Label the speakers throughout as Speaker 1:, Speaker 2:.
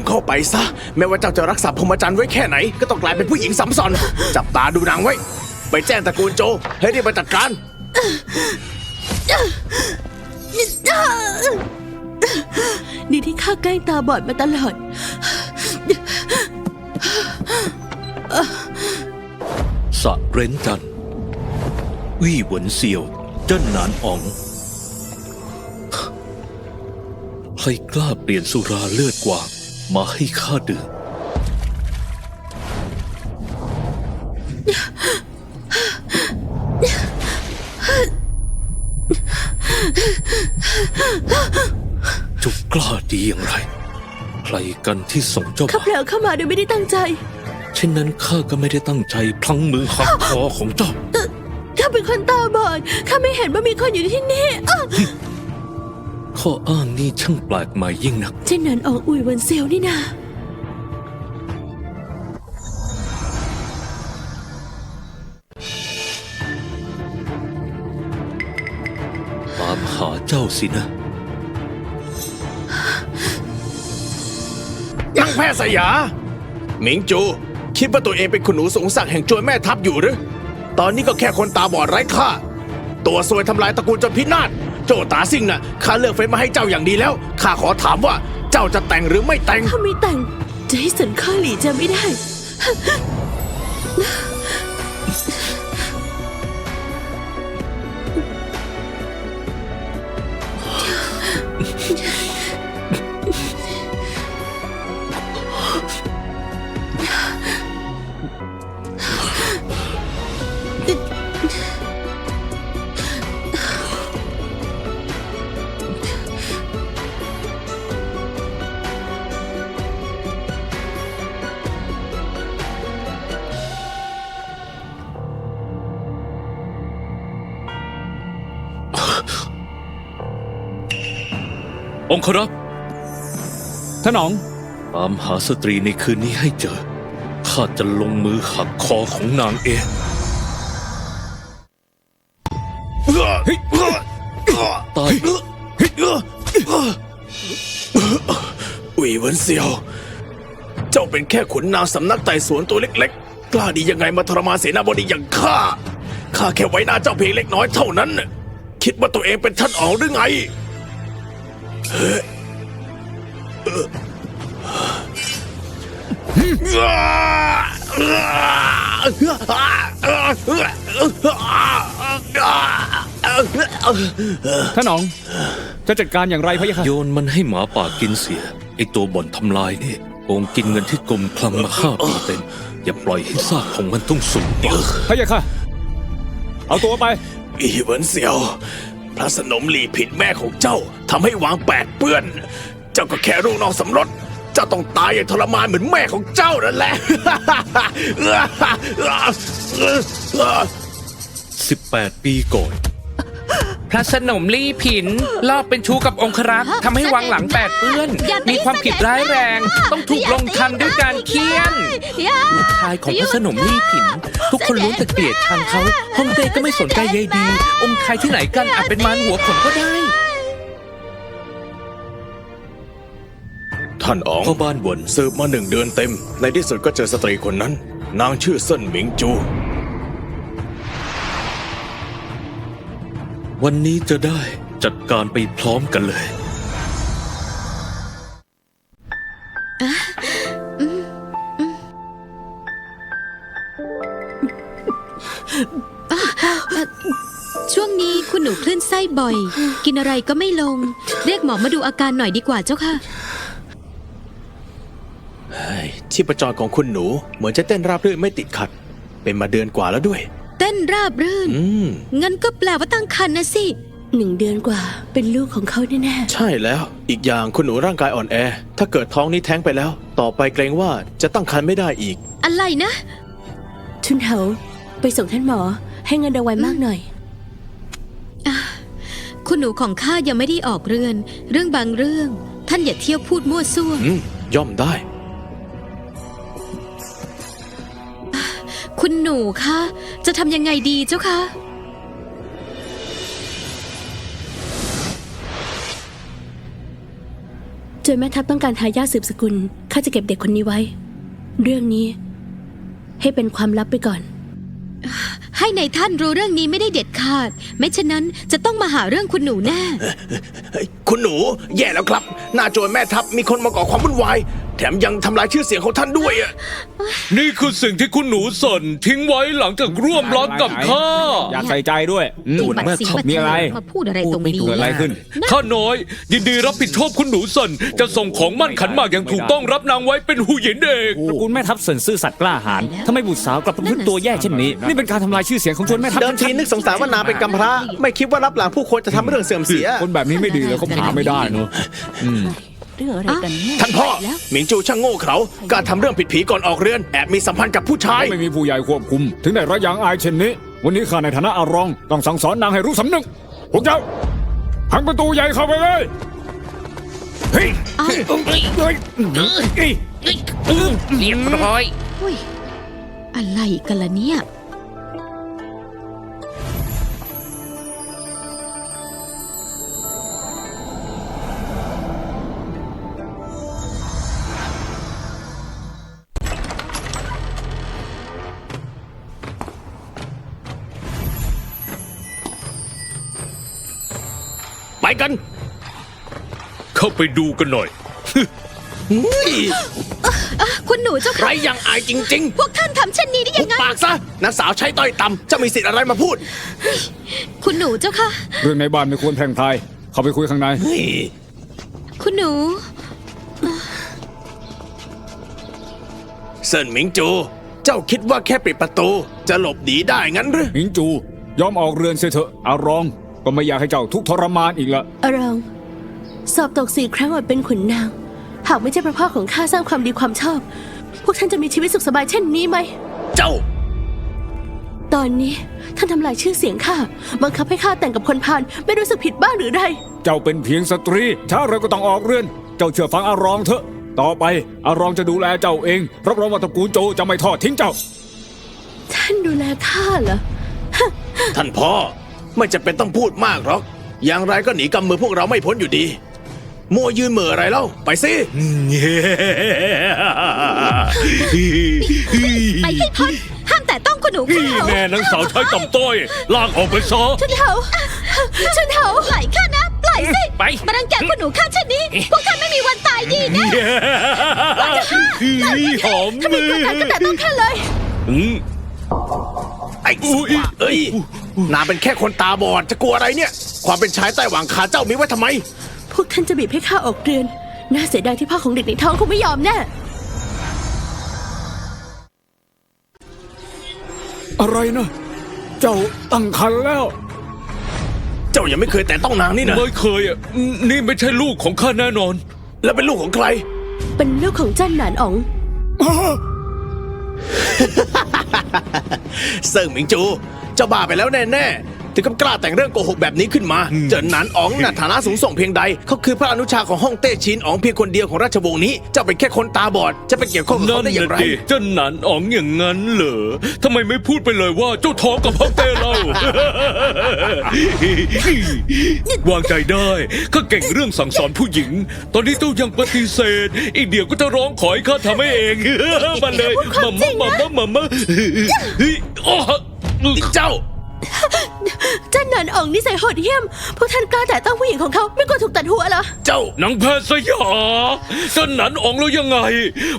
Speaker 1: มเข้าไปซะ แม้ว่าเจ้าจะรักษาพรหมจรรย์ไว้แค่ไหน ก็ต้องกลายเป็นผู้หญิงซ้ำซ้อน จับตาดูนางไว้ ไปแจ้งตระกูลโจ ให้รีบมาจัดการ
Speaker 2: ดีที่ข้าใกล้ตาบอดมาตลอด
Speaker 3: สะเร้นจันทร์วี่หวนเซียวเจิ้นหนานอ๋อง ใครกล้าเปลี่ยนสุราเลือดกว่า มาให้ข้าดื่ม จุกกล้าดีอย่างไร ใครกันที่ส่งเจ้า
Speaker 2: ข้า
Speaker 3: มา
Speaker 2: เผลอเข้ามาโดยไม่ได้ตั้งใจ
Speaker 3: เช่นนั้นข้าก็ไม่ได้ตั้งใจพลั้งมือหักคอของเจ้า
Speaker 2: ข้าเป็นคนตาบอด ข้าไม่เห็นว่ามีคนอยู่ที่นี่อ้าว
Speaker 3: ข้ออ้างนี่ช่างแปลกใหม่ยิ่งนัก
Speaker 2: เช่นนั้นออกอุยเวนเซียวนี่นา
Speaker 3: ตามหาเจ้าสินะ
Speaker 1: นังแพทย์สยาหมิงจู คิดว่าตัวเองเป็นคุณหนูสูงสักดิ์แห่งจวนแม่ทัพอยู่หรือ ตอนนี้ก็แค่คนตาบอดไร้ค่า ตัวซวยทำลายตระกูลจนพินาศ โจตาซิ่งน่ะข้าเลือกเฟ้นมาให้เจ้าอย่างดีแล้วข้าขอถามว่าเจ้าจะแต่งหรือไม่แต่ง
Speaker 2: ถ้าไม่แต่ง จะให้สันข้าหลีจะไม่ได้
Speaker 3: องครักษ์
Speaker 4: ท่านอ๋อง
Speaker 3: ตามหาสตรีในคืนนี้ให้เจอ ข้าจะลงมือหักคอของนางเองตาย
Speaker 1: อุยเวินเซียว เจ้าเป็นแค่ขุนนางสำนักไต่สวนตัวเล็ก ๆ กล้าดียังไงมาทรมานเสนาบดีอย่างข้า ข้าแค่ไว้หน้าเจ้าเพียงเล็กน้อยเท่านั้น คิดว่าตัวเองเป็นท่านอ๋องหรือไง
Speaker 4: ท่านอ๋อง จะจัดการอย่างไรพะยะค่ะ
Speaker 3: โยนมันให้หมาป่ากินเสียไอตัวบ่อนทำลายนี่โกงกินเงินที่กรมคลังมาห้าปีเต็มอย่าปล่อยให้ซากของมันต้องสูญเปล่า
Speaker 4: พะยะค่ะ เอาตัวไป
Speaker 1: อีเหวินเซียว พระสนมหลีผิดแม่ของเจ้าทำให้วางแปดเปื้อน เจ้าก็แค่ลูกน้องสำรสเจ้าต้องตายอย่างทรมานเหมือนแม่ของเจ้านั่นแหละ
Speaker 3: 18 ปีก่อน
Speaker 5: พระสนมลี่ผินลอบเป็นชู้กับองครักษ์ทำให้วังหลังแปดเปื้อน มีความผิดร้ายแรง ต้องถูกลงทันด้วยการเคี่ยนลูกชายของพระสนมลี่ผิน ทุกคนรู้แต่เกลียดชังเขาฮ่องเต้ก็ไม่สนใจใยดี องค์ชายที่ไหนกันอาจเป็นมารหัวผมก็ได้
Speaker 1: ท่านอ๋อง
Speaker 3: พ่อบ้านหวน
Speaker 1: สืบมาหนึ่งเดือนเต็ม ในที่สุดก็เจอสตรีคนนั้น นางชื่อเซินหมิงจู
Speaker 3: วันนี้จะได้จัดการไปพร้อมกันเลย
Speaker 6: ช่วงนี้คุณหนูคลื่นไส้บ่อย กินอะไรก็ไม่ลง เรียกหมอมาดูอาการหน่อยดีกว่าเจ้าค่ะ
Speaker 1: ชีพจรของคุณหนู เหมือนจะเต้นราบรื่นไม่ติดขัด เป็นมาเดือนกว่าแล้วด้วย
Speaker 6: เต้นราบรื่น
Speaker 1: อืม
Speaker 6: งั้นก็แปลว่าตั้งครรภ์นะสิ
Speaker 2: หนึ่งเดือนกว่า เป็นลูกของเขาแน่
Speaker 1: ใช่แล้วอีกอย่างคุณหนูร่างกายอ่อนแอ ถ้าเกิดท้องนี้แท้งไปแล้ว ต่อไปเกรงว่าจะตั้งครรภ์ไม่ได้อีก
Speaker 6: อะไรนะ
Speaker 2: ๆ ชุนเหาไปส่งท่านหมอ ให้เงินรางวัลมากหน่อย
Speaker 6: คุณหนูของข้ายังไม่ได้ออกเรือน เรื่องบางเรื่อง ท่านอย่าเที่ยวพูดมั่วซั่ว
Speaker 1: อืมย่อมได้
Speaker 6: คุณหนูคะจะทำยังไงดีเจ้าคะ
Speaker 2: จะจนแม่ทัพต้องการทายาทสืบสกุลข้าจะเก็บเด็กคนนี้ไว้ เรื่องนี้ ให้เป็นความลับไปก่อน
Speaker 6: ให้ในท่านรู้เรื่องนี้ไม่ได้เด็ดขาด ไม่เช่นนั้นจะต้องมาหาเรื่องคุณหนูแน่
Speaker 1: คุณหนู แย่แล้วครับหน้าโจรแม่ทัพมีคนมาก่อความวุ่นวาย แถมยังทำลายชื่อเสียงของท่านด้วยอะ
Speaker 3: นี่คือสิ่งที่คุณหนูสนทิ้งไว้หลังจากร่วมรักกับข้า
Speaker 4: อยากใส่ใจด้วยอืม
Speaker 6: ส่วนแม่ทัพ
Speaker 4: มีอะไร
Speaker 6: มาพูดอะไรตรงนี้
Speaker 4: เกิดอะไรขึ้น
Speaker 3: ข้าน้อย ยินดีรับผิดชอบคุณหนูสนจะส่งของมั่นขันหมากอย่างถูกต้องรับนางไว้เป็นหูหยินเอก
Speaker 4: ตระกูลแม่ทัพเสินซื่อสัตย์กล้าหาญทำไมบุตรสาวกลับประพฤติตัวแย่เช่นนี้ นี่เป็นการทำลายชื่อเสียงของชนแม่ทัพ
Speaker 1: เดิมทีนึกสงสารว่านางเป็นกำพร้า ไม่คิดว่ารับหลังผู้คนจะทำให้เรื่องเสื่อมเสีย
Speaker 4: คนแบบนี้ไม่ดีเลยเขาหาไม่ได้เนอะ
Speaker 2: เรื่องอะไรกันเนี่ย
Speaker 1: ท่านพ่อหมิงจูช่างโง่เขลากล้ารทำเรื่องผิดผีก่อนออกเรือนแอบมีสัมพันธ์กับผู้ชาย
Speaker 4: ไม่มีผู้ใหญ่ควบคุม ถึงได้ระยางอายเช่นนี้ วันนี้ข้าในฐานะอารอง ต้องสั่งสอนนางให้รู้สำนึก พวกเจ้าพังประตูใหญ่เข้าไปเลยเฮ้ยเฮ้ยเฮ้ยเฮ้ย
Speaker 5: เรียบร้อย
Speaker 6: อุ้ยอะไรกันล่ะเนี่ย
Speaker 1: กัน
Speaker 3: เข้าไปดูกันหน่อย
Speaker 6: คุณหนูเจ้า
Speaker 1: ไร
Speaker 6: ค่ะ
Speaker 1: ยังอายจริง
Speaker 6: พวกท่านทำเช่นนี้ได้
Speaker 1: ๆ
Speaker 6: ยั
Speaker 1: หุบ
Speaker 6: งไง
Speaker 1: ปากซะนางสาวใช้ต้อยต่ำจะมีสิทธิ์อะไรมาพูด
Speaker 6: คุณหนูเจ้าค่ะ
Speaker 4: เรื่องในบ้านไม่ควรแพร่งพรายเข้าไปคุยข้างใน
Speaker 1: เฮ้ย
Speaker 6: คุณหนู
Speaker 1: เซินหมิงจู เจ้าคิดว่าแค่ปิดประตู จะหลบหนีได้งั้นหรือ
Speaker 4: หมิงจู ยอมออกเรือนเสียเถอะอารอง ก็ไม่อยากให้เจ้าทุกข์ทรมานอีกละ
Speaker 2: อารอง สอบตกสี่ครั้งอดเป็นขุนนาง หากไม่ใช่เพราะพ่อของข้าสร้างความดีความชอบ พวกท่านจะมีชีวิตสุขสบายเช่นนี้ไหม
Speaker 1: เจ้า
Speaker 2: ตอนนี้ท่านทำลายชื่อเสียงข้าบังคับให้ข้าแต่งกับคนพาลไม่รู้สึกผิดบ้างหรือไร
Speaker 4: เจ้าเป็นเพียงสตรีช้าเราก็ต้องออกเรือน เจ้าเชื่อฟังอารองเถอะ ต่อไปอารองจะดูแลเจ้าเองรับรองว่าตระกูลโจจะไม่ทอดทิ้งเจ้า
Speaker 2: ท่านดูแลข้าเหรอ
Speaker 1: ท่านพ่อ ไม่จะเป็นต้องพูดมากหรอก อย่างไรก็หนีกำมือพวกเราไม่พ้นอยู่ดี มัวยืนเหม่ออะไรเล่า ไปสิ
Speaker 6: ไปให้พ้นห้ามแต่ต้องคุณหนูข้า
Speaker 3: แน่นางสาวใช้ต่ำต้อยลากออกไปซะ
Speaker 2: ชุนเถาชุนเถา
Speaker 6: ปล่อยข้านะปล่อยสิ
Speaker 5: ไป
Speaker 6: มารังแกคุณหนูข้าเช่นนี้ พวกท่านไม่มีวันตายดีแน่
Speaker 3: หอม
Speaker 2: ถ้ามีตัวท่านก็แต่ต้องข้าเลย
Speaker 3: อืม
Speaker 1: ไอ้สุภาเอ้ย นางเป็นแค่คนตาบอดจะกลัวอะไรเนี่ย ความเป็นชายใต้หวังขาเจ้ามีไว้ทำไม
Speaker 2: พวกท่านจะบีบให้ข้าออกเรือน น่าเสียดายที่พ่อของเด็กในท้องคงไม่ยอมแน่
Speaker 4: อะไรนะ เจ้าตั้งคันแล้ว
Speaker 1: เจ้ายังไม่เคยแต่ต้องนางนี่นะ
Speaker 3: ไม่เคยอะนี่ไม่ใช่ลูกของข้าแน่นอน
Speaker 1: แล้วเป็นลูกของใคร
Speaker 2: เป็นลูกของจันหนานอ๋อง
Speaker 1: เซิงหมิงจูเจ้าบ้าไปแล้วแน่ๆ ถึงกับกล้าแต่งเรื่องโกหกแบบนี้ขึ้นมา เจินหนานอ๋องน่ะฐานะสูงส่งเพียงใด เขาคือพระอนุชาของฮ่องเต้ชินอ๋องเพียงคนเดียวของราชวงศ์นี้เจ้าเป็นแค่คนตาบอด จะไปเกี่ยวข้องกับ
Speaker 3: นั่
Speaker 1: เขา
Speaker 3: น
Speaker 1: ได้อย่างไร
Speaker 3: น่ะดิเจ้าหนันอ๋องอย่างนั้นเหรอทำไมไม่พูดไปเลยว่าเจ้าท้องกับพ่อเต้เรา วางใจได้ข้าเก่งเรื่องสั่งสอนผู้หญิง ตอนนี้เจ้ายังปฏิเสธ อีกเดี๋ยวก็จะร้องขอให้ข้าทำให้เอง มาเลยมามามามามามาเฮ้ยอ้อ
Speaker 1: เจ้า
Speaker 2: จันหนานอ๋องนิสัยโหดเหี้ยม พวกท่านกล้าแต่ต้องผู้หญิงของเขาไม่กลัวถูกตัดหัวเหรอ
Speaker 1: เจ้า
Speaker 3: นางแพทย์สยาเจ้าหนันอ๋องแล้วยังไง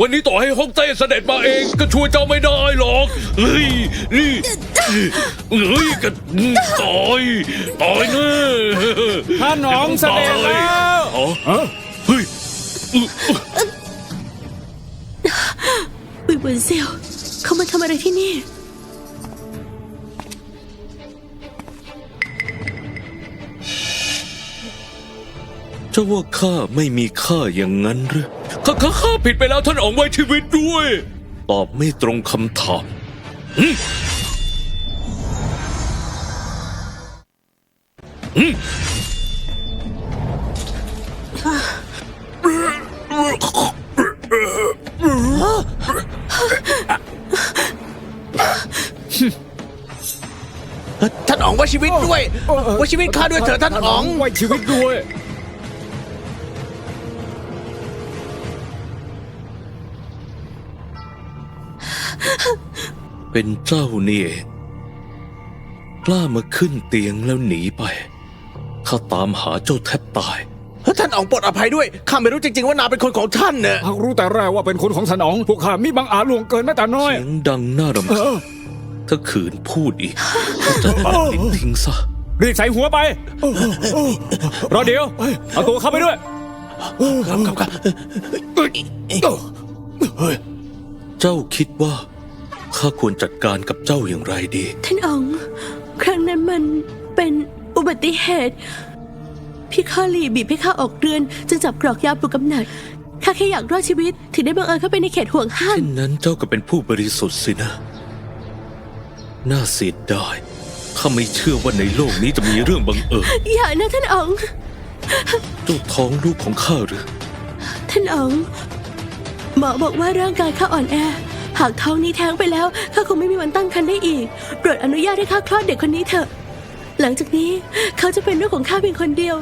Speaker 3: วันนี้ต่อให้ฮ่องเต้เสด็จมาเองก็ช่วยเจ้าไม่ได้หรอกเฮ้ยนี่เฮ้ยก็ตายตายแน่
Speaker 4: ท่านอ๋องเสด็จแล้ว
Speaker 3: อ๋อเฮ้ย
Speaker 2: อุยบุนเซียวเขามาทำอะไรที่นี่
Speaker 3: จ้าว่าข้าไม่มีค่าอย่างนั้นหรือข้าข้าข้าผิดไปแล้วท่านอ๋องไว้ชีวิตด้วย ตอบไม่ตรงคำถามหึหึ
Speaker 1: ท่านอ๋องไว้ชีวิตด้วยไว้ชีวิตข้าด้วยเถอะท่านอ๋อง
Speaker 4: ไว้ชีวิตด้วย
Speaker 3: เป็นเจ้านี่เองกล้ามาขึ้นเตียงแล้วหนีไปข้าตามหาเจ้าแทบตาย
Speaker 1: ท่านอ๋องโปรดอภัยด้วยข้าไม่รู้จริงๆว่านางเป็นคนของท่านเน่ะ
Speaker 4: หากรู้แต่แรกว่าเป็นคนของสนอง พวกข้ามีบางอาจล่วงเกินแม้แต่น้อย
Speaker 3: เสียงดังน่ารำคาญถ้าขืนพูดอีกก็จะตัดลิ้นทิ้งซะ
Speaker 4: รีบใส่หัวไปรอเดี๋ยวเอาตัวเข้าไปด้วย
Speaker 1: ครับครับครับ
Speaker 3: เจ้าคิดว่า ข้าควรจัดการกับเจ้าอย่างไรดี
Speaker 2: ท่านอ๋องครั้งนั้นมันเป็นอุบัติเหตุ พี่ข้าหลีบีบให้ข้าออกเรือนจึงจับกรอกยาปลุกกำเนิดข้าแค่อยากรอดชีวิต ถึงได้บังเอิญเข้าไปในเขตห่วงห้าม
Speaker 3: เช่นนั้นเจ้าก็เป็นผู้บริสุทธิ์สินะ น่าเสียดายข้าไม่เชื่อว่าในโลกนี้จะมีเรื่องบังเอิญ
Speaker 2: อย่านะท่านอ๋อง
Speaker 3: เจ้าท้องลูกของข้าหรือ
Speaker 2: ท่านอ๋องหมอบอกว่าร่างกายข้าอ่อนแอ หากท้องนี้แท้งไปแล้วข้าคงไม่มีวันตั้งครรภ์ได้อีกโปรดอนุญาตให้ข้าคลอดเด็กคนนี้เถอะ หลังจากนี้เขาจะเป็นลูกของข้าเพียงคนเดียว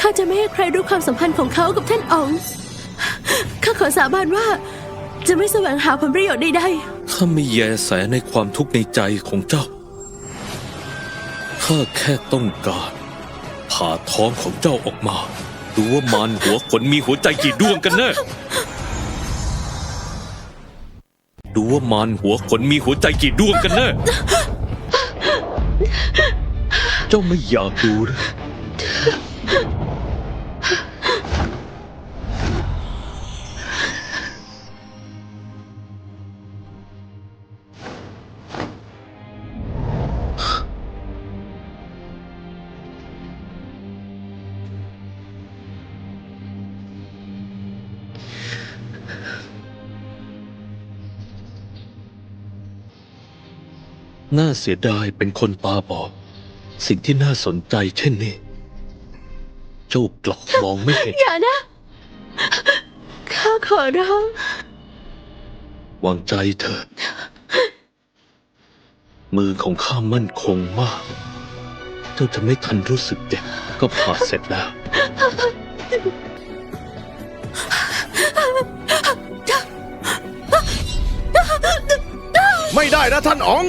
Speaker 2: ข้าจะไม่ให้ใครรู้ความสัมพันธ์ของเขากับท่านอ๋องข้าขอสาบานว่า จะไม่แสวงหาผลประโยชน์ใดๆ
Speaker 3: ข้าไม่แยแสในความทุกข์ในใจของเจ้าข้าแค่ต้องการผ่าท้องของเจ้าออกมา ดูว่ามารหัวขนมีหัวใจกี่ดวงกันแน่ ดูว่ามารหัวขนมีหัวใจกี่ดวงกันแน่ เจ้าไม่อยากดูหรือ น่าเสียดายเป็นคนตาบอด สิ่งที่น่าสนใจเช่นนี้ เจ้ากลับมองไม่เห็น
Speaker 2: อย่านะ ข้าขอร้อง
Speaker 3: วางใจเถอะ มือของข้ามั่นคงมาก เจ้าจะไม่ทันรู้สึกเจ็บก็ผ่าเสร็จแล้ว
Speaker 1: ไม่ได้นะท่านอ๋อง